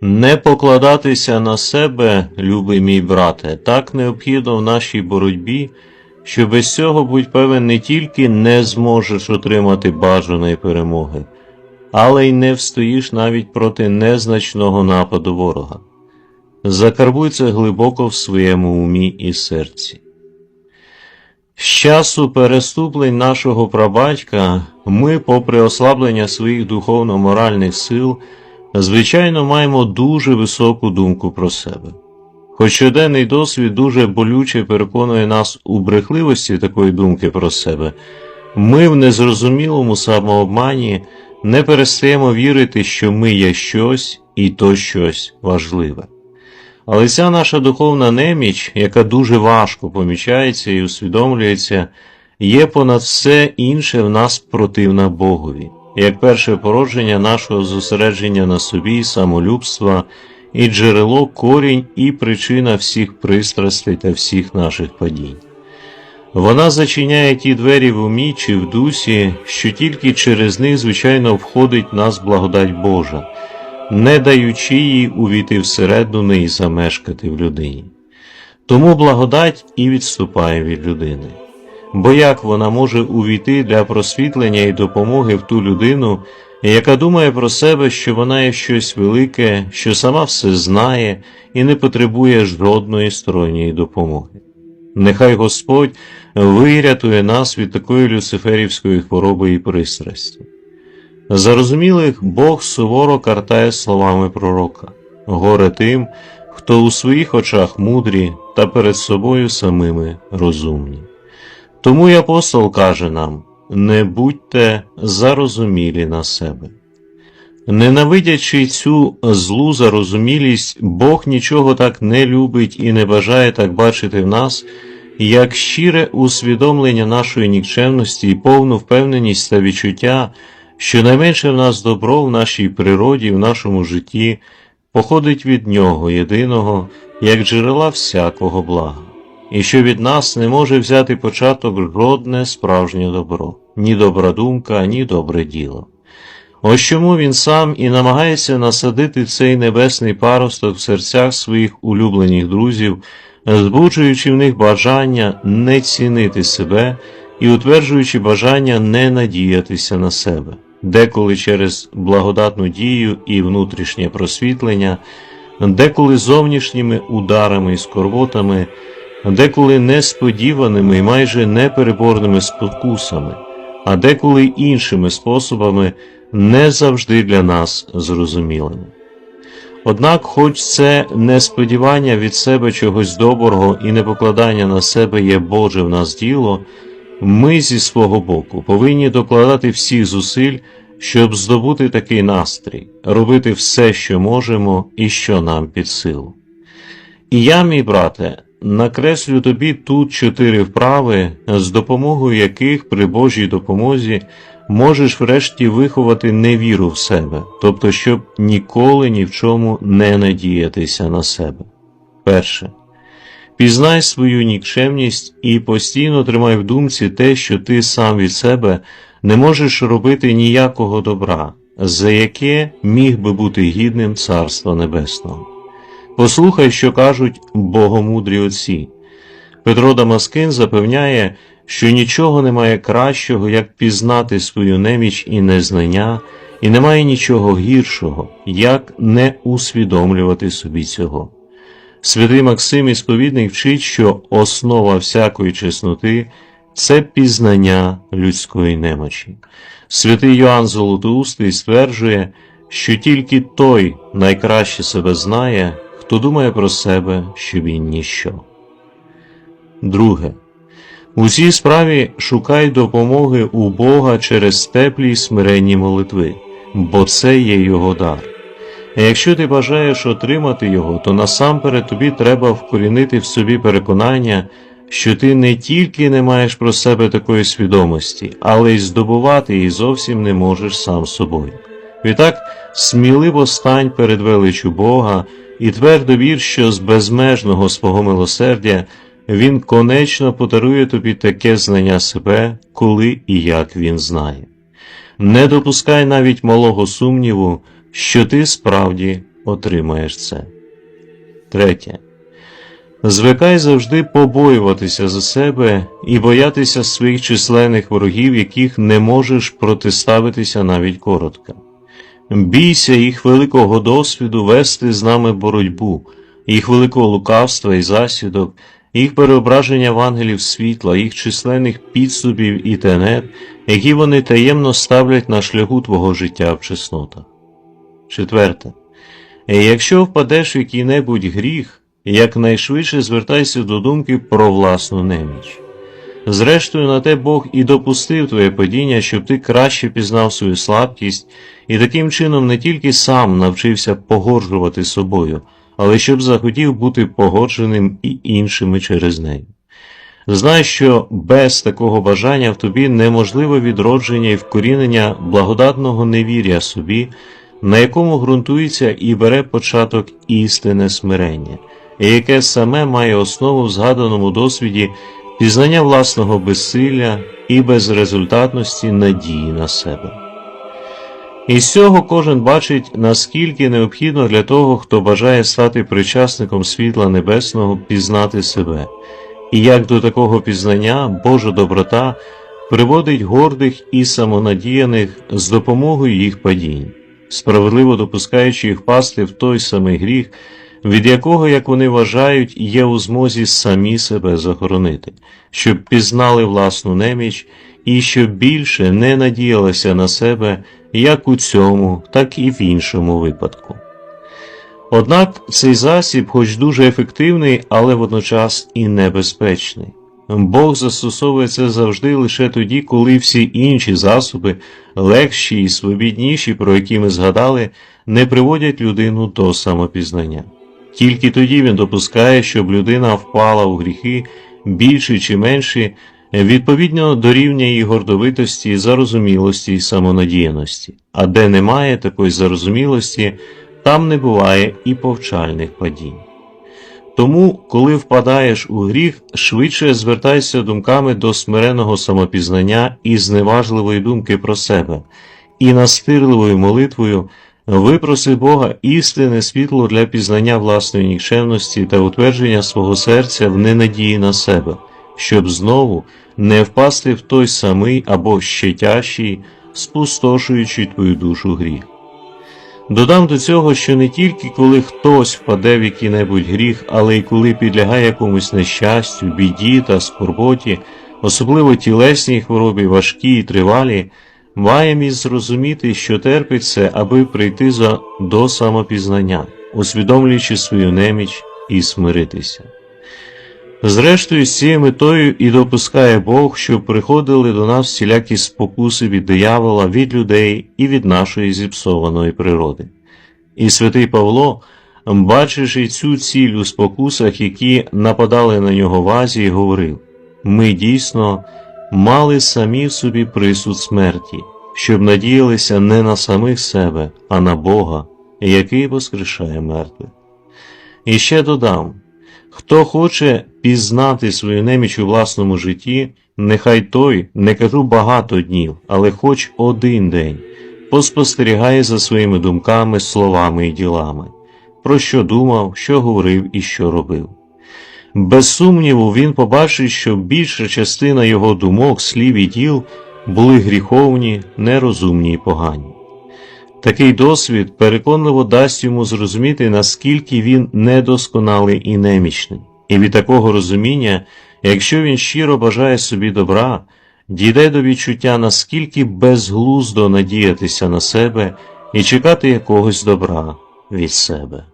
Не покладатися на себе, любий мій брате, так необхідно в нашій боротьбі, що без цього, будь певен, не тільки не зможеш отримати бажаної перемоги, але й не встоїш навіть проти незначного нападу ворога. Закарбуй це глибоко в своєму умі і серці. З часу переступлень нашого прабатька ми, попри ослаблення своїх духовно-моральних сил, звичайно, маємо дуже високу думку про себе. Хоч щоденний досвід дуже болюче переконує нас у брехливості такої думки про себе, ми в незрозумілому самообмані не перестаємо вірити, що ми є щось і то щось важливе. Але ця наша духовна неміч, яка дуже важко помічається і усвідомлюється, є понад все інше в нас противна Богові, як перше породження нашого зосередження на собі, самолюбства і джерело, корінь і причина всіх пристрастей та всіх наших падінь. Вона зачиняє ті двері в умі чи в дусі, що тільки через них, звичайно, входить нас благодать Божа не даючи їй увійти всередину і замешкати в людині. Тому благодать і відступає від людини. Бо як вона може увійти для просвітлення і допомоги в ту людину, яка думає про себе, що вона є щось велике, що сама все знає і не потребує жодної сторонньої допомоги. Нехай Господь вирятує нас від такої люциферівської хвороби і пристрасті. Зарозумілих Бог суворо картає словами пророка горе тим, хто у своїх очах мудрі та перед собою самими розумні. Тому й апостол каже нам не будьте зарозумілі на себе. Ненавидячи цю злу зарозумілість, Бог нічого так не любить і не бажає так бачити в нас, як щире усвідомлення нашої нікчемності і повну впевненість та відчуття що найменше в нас добро в нашій природі, в нашому житті походить від Нього єдиного, як джерела всякого блага, і що від нас не може взяти початок жодне справжнє добро, ні добра думка, ні добре діло. Ось чому він сам і намагається насадити цей небесний паросток в серцях своїх улюблених друзів, збуджуючи в них бажання не цінити себе і утверджуючи бажання не надіятися на себе деколи через благодатну дію і внутрішнє просвітлення, деколи зовнішніми ударами і скорботами, деколи несподіваними і майже непереборними спокусами, а деколи іншими способами, не завжди для нас зрозумілими. Однак, хоч це несподівання від себе чогось доброго і непокладання на себе є Боже в нас діло, ми зі свого боку повинні докладати всіх зусиль, щоб здобути такий настрій, робити все, що можемо і що нам під силу. І я, мій брате, накреслю тобі тут чотири вправи, з допомогою яких при Божій допомозі можеш врешті виховати невіру в себе, тобто, щоб ніколи ні в чому не надіятися на себе. Перше. Пізнай свою нікчемність і постійно тримай в думці те, що ти сам від себе не можеш робити ніякого добра, за яке міг би бути гідним Царства Небесного. Послухай, що кажуть богомудрі отці. Петро Дамаскин запевняє, що нічого немає кращого, як пізнати свою неміч і незнання, і немає нічого гіршого, як не усвідомлювати собі цього. Святий Максим і вчить, що основа всякої чесноти це пізнання людської немочі. Святий Йоанн Золотоустий стверджує, що тільки той найкраще себе знає, хто думає про себе, що він ніщо. Друге. У цій справі шукай допомоги у Бога через теплі й смиренні молитви, бо це є Його дар. А якщо ти бажаєш отримати його, то насамперед тобі треба вкорінити в собі переконання, що ти не тільки не маєш про себе такої свідомості, але й здобувати її зовсім не можеш сам собою. Відтак сміливо стань перед величу Бога і твердо вір, що з безмежного свого милосердя Він конечно подарує тобі таке знання себе, коли і як він знає. Не допускай навіть малого сумніву, що ти справді отримаєш це. Третє. Звикай завжди побоюватися за себе і боятися своїх численних ворогів, яких не можеш протиставитися навіть коротко. Бійся їх великого досвіду вести з нами боротьбу, їх великого лукавства і засідок, їх переображення в ангелів світла, їх численних підступів і тенет, які вони таємно ставлять на шляху твого життя в чеснотах. Четверте. Якщо впадеш в який-небудь гріх, якнайшвидше звертайся до думки про власну неміч. Зрештою, на те Бог і допустив твоє падіння, щоб ти краще пізнав свою слабкість і таким чином не тільки сам навчився погоржувати собою, але щоб захотів бути погодженим і іншими через неї. Знай, що без такого бажання в тобі неможливе відродження і вкорінення благодатного невір'я собі, на якому ґрунтується і бере початок істинне смирення, і яке саме має основу в згаданому досвіді пізнання власного безсилля і безрезультатності надії на себе. Із цього кожен бачить, наскільки необхідно для того, хто бажає стати причасником світла небесного, пізнати себе, і як до такого пізнання Божа доброта приводить гордих і самонадіяних з допомогою їх падінь, справедливо допускаючи їх впасти в той самий гріх, від якого, як вони вважають, є у змозі самі себе захоронити, щоб пізнали власну неміч і щоб більше не надіялися на себе як у цьому, так і в іншому випадку. Однак цей засіб, хоч дуже ефективний, але водночас і небезпечний. Бог застосовує це завжди лише тоді, коли всі інші засоби, легші і свобідніші, про які ми згадали, не приводять людину до самопізнання. Тільки тоді він допускає, щоб людина впала у гріхи більші чи менші, відповідно до рівня її гордовитості, зарозумілості і самонадіяності. А де немає такої зарозумілості, там не буває і повчальних падінь. Тому, коли впадаєш у гріх, швидше звертайся думками до смиреного самопізнання і зневажливої думки про себе, і настирливою молитвою випроси Бога істинне світло для пізнання власної нікчемності та утвердження свого серця в ненадії на себе, щоб знову не впасти в той самий або ще тяжчий, спустошуючи твою душу гріх. Додам до цього, що не тільки коли хтось впаде в який-небудь гріх, але й коли підлягає якомусь нещастю, біді та скорботі, особливо тілесній хворобі, важкій і тривалій, має міст зрозуміти, що терпить це, аби прийти до самопізнання, усвідомлюючи свою неміч і смиритися. Зрештою, з цією метою і допускає Бог, щоб приходили до нас всілякі спокуси від диявола, від людей і від нашої зіпсованої природи. І святий Павло, бачивши цю ціль у спокусах, які нападали на нього в Азії, говорив ми дійсно мали самі в собі присуд смерті, щоб надіялися не на самих себе, а на Бога, який воскрешає мертвих. І ще додам. Хто хоче пізнати свою неміч у власному житті, нехай той, не кажу багато днів, але хоч один день, поспостерігає за своїми думками, словами і ділами, про що думав, що говорив і що робив. Без сумніву, він побачить, що більша частина його думок, слів і діл були гріховні, нерозумні і погані. Такий досвід переконливо дасть йому зрозуміти, наскільки він недосконалий і немічний, і від такого розуміння, якщо він щиро бажає собі добра, дійде до відчуття, наскільки безглуздо надіятися на себе і чекати якогось добра від себе.